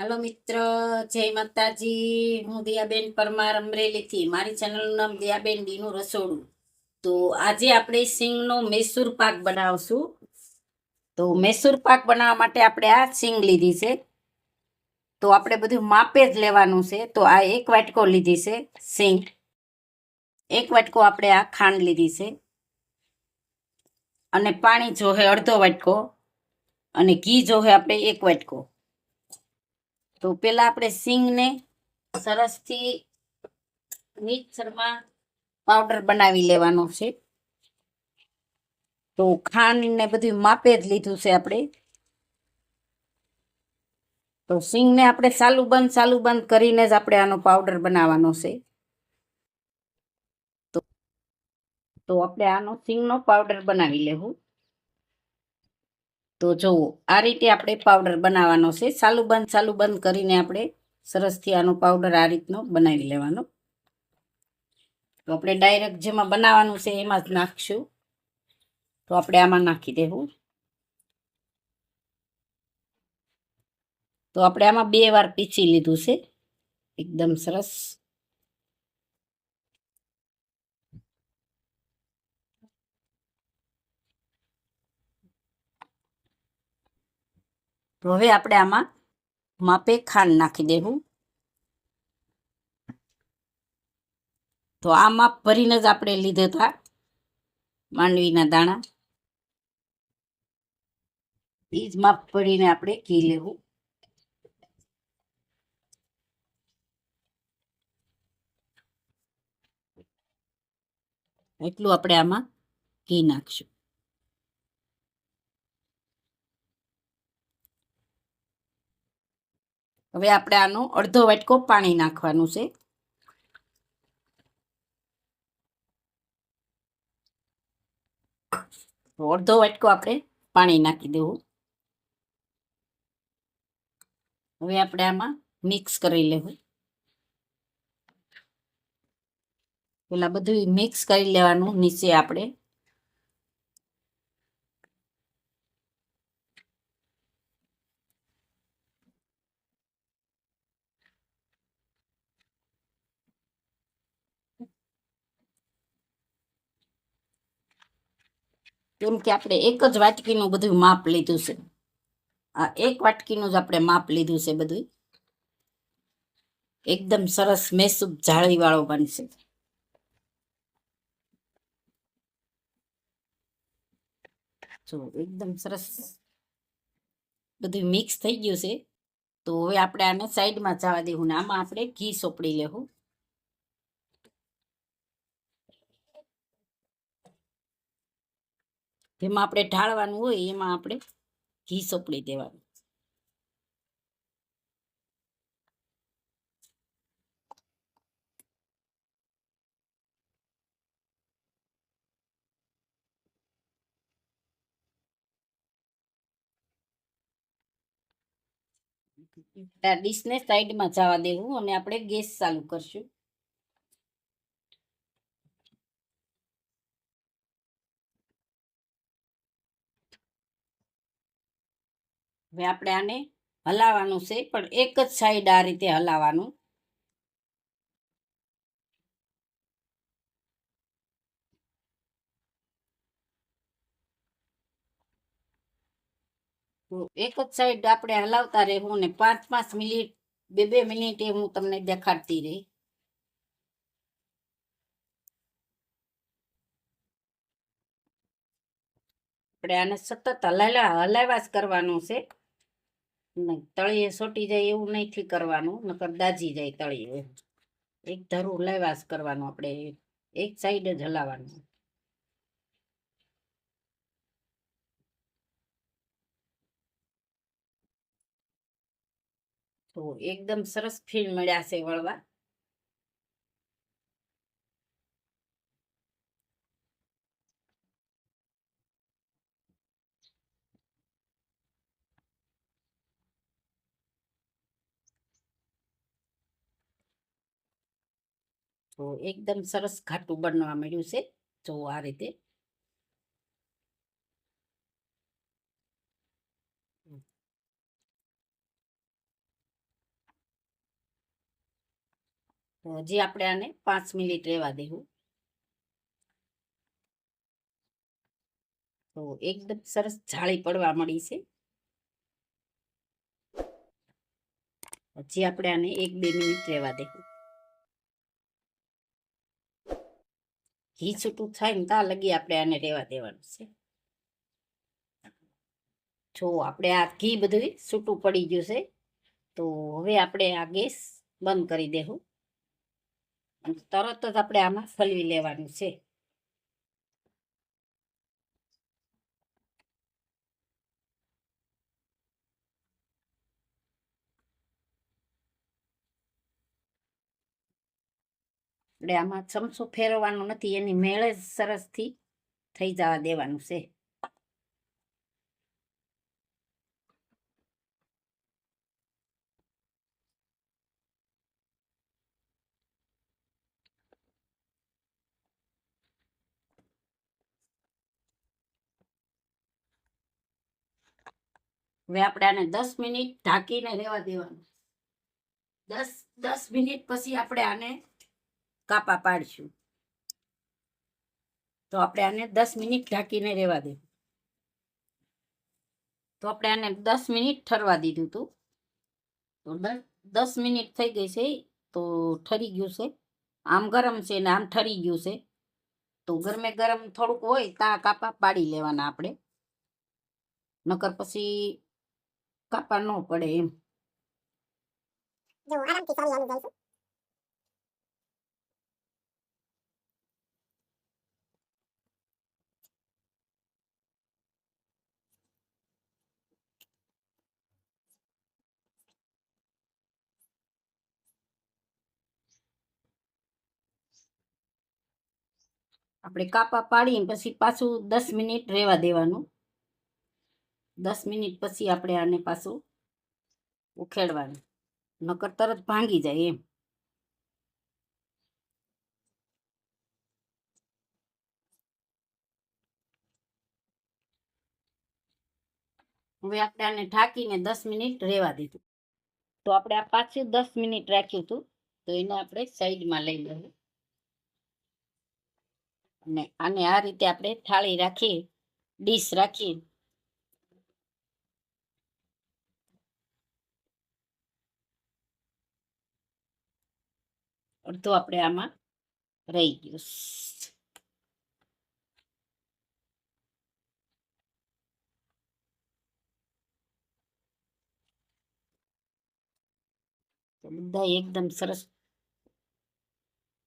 Hello મિત્ર, જય માતાજી. હું દિયાબેન પરમાર અમરેલીથી. મારી ચેનલનું નામ દિયાબેન ડીનું રસોડું. તો આજે આપણે સિંગનો મૈસૂર પાક બનાવશું. તો મૈસૂર પાક બનાવવા માટે આપણે આ સિંગ લીધી છે. તો આપણે બધું માપે જ લેવાનું છે. તો આ એક વાટકો લીધી છે સિંગ. એક વાટકો આપણે આ ખાંડ લીધી છે. અને પાણી જોહે અડધો વાટકો અને ઘી જોહે આપણે એક વાટકો. તો પેલા આપણે સિંગને સરસથી મિક્સરમાં પાવડર બનાવી લેવાનો છે. તો ખાંડ ને બધું માપે જ લીધું છે આપણે. તો સિંગને આપણે સાલું બંધ સાલું બંધ કરીને જ આપણે આનો પાવડર બનાવવાનો છે. તો આપણે આનો સિંગનો પાવડર બનાવી લેવું. તો જુઓ આ રીતે આપણે પાવડર બનાવવાનો છે સાલું બંધ સાલું બંધ કરીને આપણે સરસથી આનો પાવડર આ રીતનો બનાવી લેવાનો. તો આપણે ડાયરેક્ટ જેમાં બનાવવાનું છે એમાં જ નાખશું. તો આપણે આમાં નાખી દેવું. તો આપણે આમાં બે વાર પીસી લીધું છે. એકદમ સરસ. તો હવે આપણે આમાં માપે ખાંડ નાખી દેવું. તો આ માપ ભરીને જ આપણે લીધા હતા માંડવીના દાણા. એ જ માપ ભરીને આપણે ઘી લેવું. એટલું આપણે આમાં ઘી નાખશું. હવે આપણે આનો અડધો વાટકો પાણી નાખવાનું છે. અડધો વાટકો આપણે પાણી નાખી દેવું. હવે આપણે આમાં મિક્સ કરી લેવું. પેલા બધું મિક્સ કરી લેવાનું, નીચે આપણે કેમ કે આપણે એક જ વાટકીનું બધું માપ લીધું છે. આ એક વાટકીનું જ આપણે માપ લીધું છે બધું. એકદમ સરસ મેસૂબ જાળી વાળો બનશે. જો એકદમ સરસ બધું મિક્સ થઈ ગયું છે. તો હવે આપણે આને સાઈડમાં જવા દેવું ને આમાં આપણે ઘી સોપડી લેવું. જેમાં આપણે ઢાળવાનું હોય, એમાં આપણે ઘી સોપડી દેવાનું. ડિશને સાઈડમાં જવા દેવું અને આપણે ગેસ ચાલુ કરશું. હવે આપણે આને હલાવવાનું છે, પણ એક જ સાઈડ આ રીતે હલાવવાનું. એક જ સાઈડ આપણે હલાવતા રહેવું ને પાંચ પાંચ મિનિટ, બે બે મિનિટે હું તમને દેખાડતી રહી. આપણે આને સતત હલાવ્યા હલાવ્યા જ કરવાનું છે. તળીએ સોટી જાય એવું નહીંથી કરવાનું, નકર દાજી જાય તળીએ એક ધરું લેવાસ કરવાનું આપણે, એક સાઈડ જ હલાવવાનું. તો એકદમ સરસ ફીણ મળ્યા છે વળવા. તો એકદમ સરસ ઘાટું બનવા મળ્યું છે. જો આ રીતે. હજી આપણે આને પાંચ મિનિટ રહેવા દેવું. તો એકદમ સરસ જાળી પડવા મળી છે. હજી આપણે આને એક બે મિનિટ રહેવા દેવું. ઘી છૂટું થાય ને ત્યાં લગી આપણે આને રહેવા દેવાનું છે. જો આપણે આ ઘી બધું છૂટું પડી ગયું છે, તો હવે આપણે આ ગેસ બંધ કરી દેવું તરત જ આપણે આમાં ફલવી લેવાનું છે. આપણે આમાં ચમચો ફેરવવાનો નથી એની મેળે જ સરસથી થઈ જવા દેવાનું છે હવે આપણે આને દસ મિનિટ ઢાંકીને રહેવા દેવાનું દસ દસ મિનિટ પછી આપણે આને કાપા પાડશું. તો આપણે આને દસ મિનિટ ઢાંકીને રહેવા દેવું. તો આપણે આને દસ મિનિટ ઠરવા દીધું હતું તો દસ મિનિટ થઈ ગઈ છે, તો ઠરી ગયું છે. આમ ગરમ છે ને આમ ઠરી ગયું છે. તો ગરમે ગરમ થોડુંક હોય ત્યાં કાપા પાડી લેવાના આપણે. નકર પછી કાપા ન પડે એમ. જો, આરામથી સારી આવી જાય છે. આપણે કાપા પાડીને પછી પાછું દસ મિનિટ રહેવા દેવાનું. દસ મિનિટ પછી આપણે આને પાછું ઉખેડવાનું. નકર તરત ભાંગી જાય એમ. હવે આપણે આને ઢાંકીને દસ મિનિટ રહેવા દીધું. તો આપણે આ પાછું દસ મિનિટ રાખ્યું હતું. તો એને આપણે સાઈડમાં લઈ લેવું અને આને આ રીતે આપણે થાળી રાખી, ડીશ રાખી. અડધો આપણે આમાં રહી ગયું. તો બધા એકદમ સરસ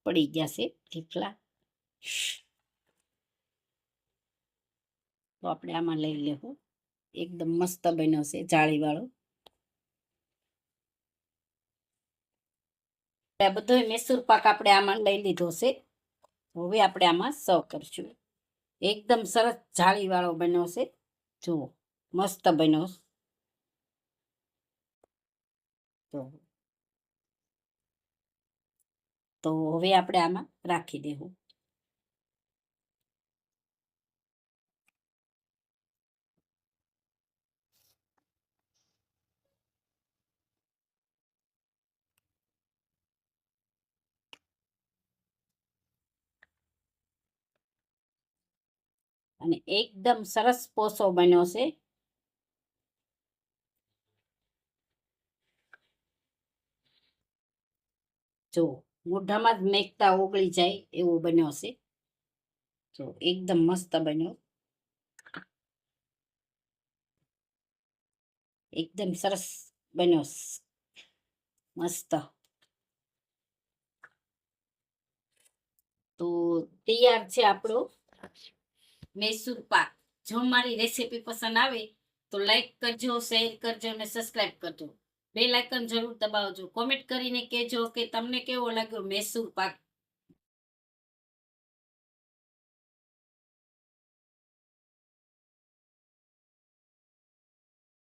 પડી ગયા છે થીફલા આપણે આમાં લઈ લેવું. એકદમ મસ્ત બન્યો છે જાળીવાળો. આ બધો મૈસૂર પાક આપણે આમાં લઈ લીધો છે. હવે આપણે આમાં સર્વ કરશું. એકદમ સરસ જાળીવાળો બન્યો છે. જુઓ મસ્ત બન્યો. તો તો હવે આપણે આમાં રાખી દેવું. અને એકદમ સરસ પોસો બન્યો છે. જો મોઢામાં જ મેકતા ઓગળી જાય એવો બન્યો છે. જો એકદમ મસ્ત બન્યો. એકદમ સરસ બન્યો મસ્ત. તો તૈયાર છે આપણો. મૈસૂર પાક. જો મારી રેસીપી પસંદ આવે તો લાઈક કરજો, શેર કરજો અને સબસ્ક્રાઇબ કરજો. બે લાઇકન જરૂર દબાવજો. કોમેન્ટ કરીને કહેજો કે તમને કેવો લાગ્યો મૈસૂર પાક.